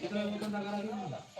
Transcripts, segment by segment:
Ito yung.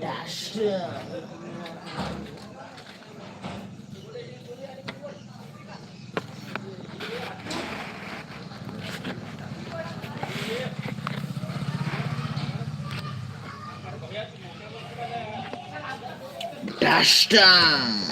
Dash. Dash down.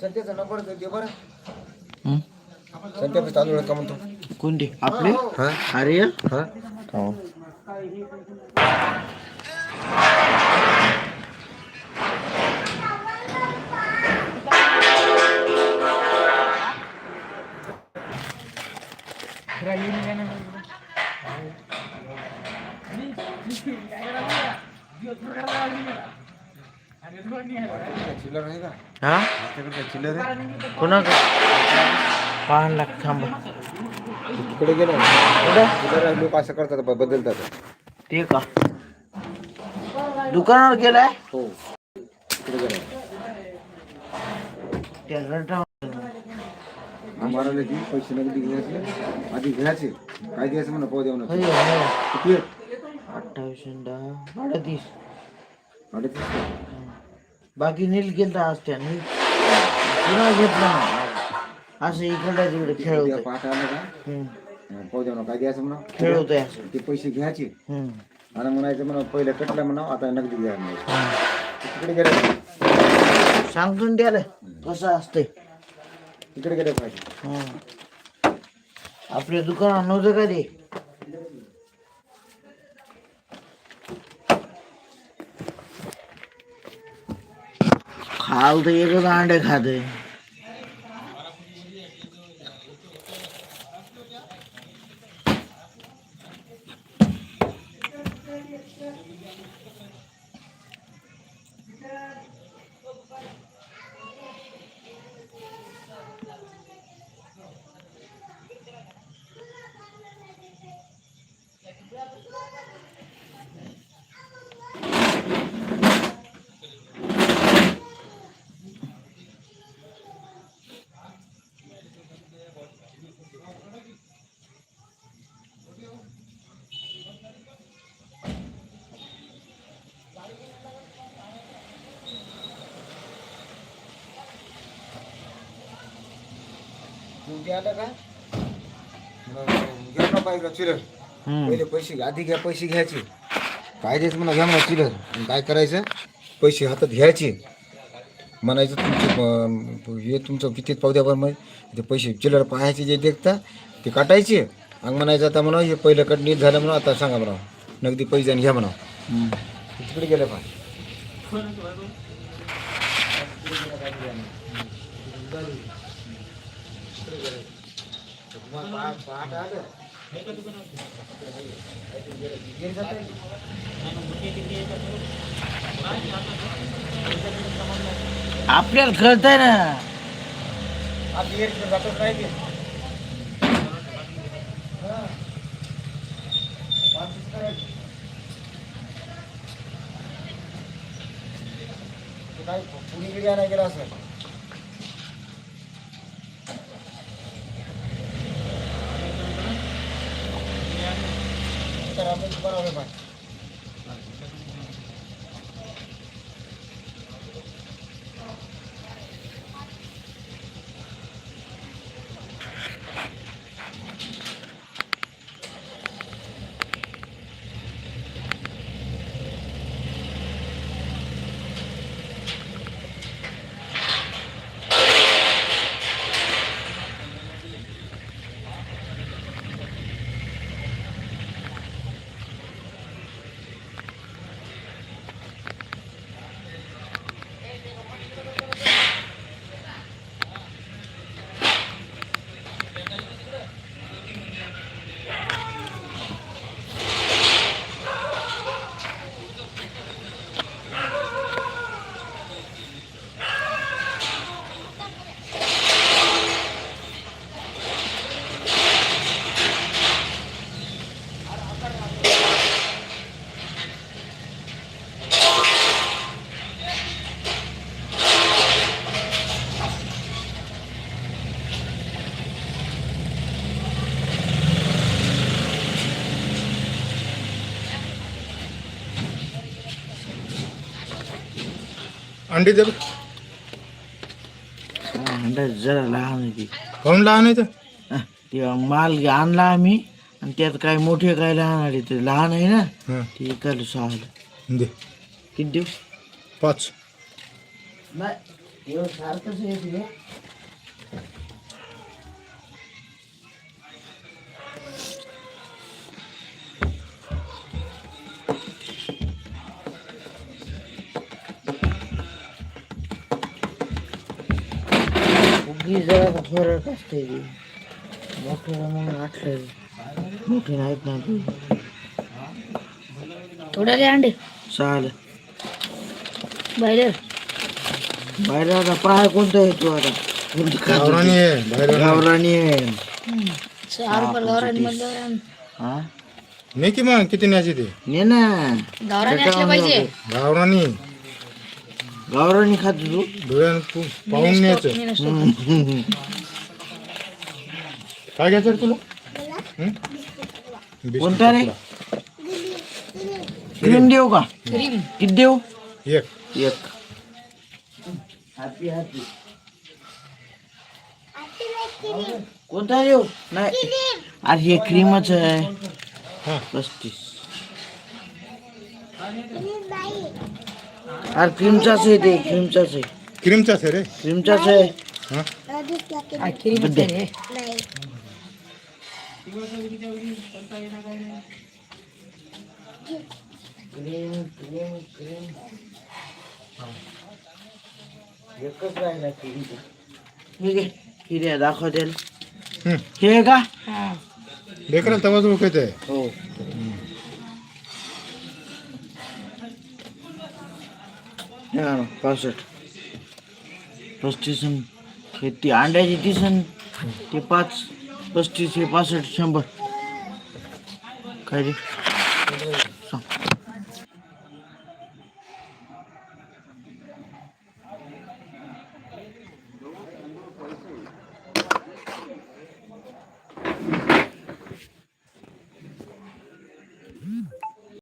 सध्याचा number दे बरं. हं? का म्हणतो? कोणते? आपले? हा. अरे हा. चिल्लर आहे का हा आपल्याकडे चिल्लर आहे कोणा पाहायला लाग थांबा तिकडे गेलो कुठं लोक असं करतात बदलतात. ते का दुकानावर गेलाय? हो. तिकडे गेलो. आम्हाला पैसे नगदी घ्यायचे आधी घ्यायचे. काय द्यायचं म्हणा पाहू द्या म्हणा होय, होय. किती अठ्ठावीस दहा. अडतीस. अडतीस. का? बाकी नील गेलता आज त्या नील पुन्हा घेतला ना. असं इकडे तिकडे पाठ आलं का? हम्म. पाहू द्या म्हणा काय द्यायचं म्हणा. खेळवतोय असं. ते पैसे घ्यायचे. हम्म. आणि म्हणायचं म्हणा पहिलं कटलं म्हणा आता नगदी घ्या. तिकडे गेले सांगतो ना त्याला कसं असतंय. तिकडे गेले पाहिजे. आपल्या दुकानात नव्हतं का ते? खाल तर एकच अंडे खाते उद्या आलं का? मग घ्या ना पाहिजे चिल्लर पहिले पैसे आधी घ्या पैसे घ्यायचे. काय द्यायचं म्हणा घ्या म्हणा चिल्लर आणि काय करायचं? पैसे हातात घ्यायचे. म्हणायचं तुमचे हे तुमचं किती पाहू द्या बरं मग. ते पैसे चिल्लर पाहायचे जे देखता ते काटायचे. आणि म्हणायचं आता म्हणा हे पहिलं कट नीट झालं म्हणा आता सांगा म्हणा. नगदी पैसे आणि घ्या म्हणा. तिकडे गेले पा आपल्याला कळतंय ना. काय पुणे गेली नाही गेला असं করা হবে ব্যাপার अंडी दे जरा लहान आहे ती. काऊन लहान आहे ते? माल आणला आम्ही आणि त्यात काय मोठे काय लहान आले ते. लहान आहे ना ते एकाला सहाला. दे. किती देऊ पाच. नाही सारखंच आहे उगी जरा फरक असते ते. मोठं म्हणून आठलं मोठे नाहीत ना ते. थोडे अंडे. चाल. बाहेर. बाहेर आता पाय कोणता आहे तू आता? कोणतं ते? आहे बाहेर. गावरानी आहे. चार हा नाही की मग? किती न्यायची ते? ने ना. गावरान असले पाहिजे. गावरानी. गावरानी खातो तू डोळ्यानं पाहून न्यायचं. काय घ्यायचं रे तुला? हं? बिस्किट कोणता रे. क्रीम देऊ का? क्रीम. किती देऊ? एक. एक. हॅपी हॅपी कोणता देऊ? नाही. अरे हे क्रीमच आहे. हां. पस्तीस. अरे क्रीमचाच आहे ते क्रीमचाच आहे क्रीमचाच आहे रे क्रीमचाच आहे क्रीम आहे क्रीम क्रीम क्रीम एकच राहिला हे घे किर्या दाखव त्याला हं. का हा. लेकराला तवाच ओळखायचं आहे हो हे आणा, पासष्ट. पस्तीस अन हे ती अंड्याची तीस ते पाच. पस्तीस हे पासष्ट शंभर. काय रे?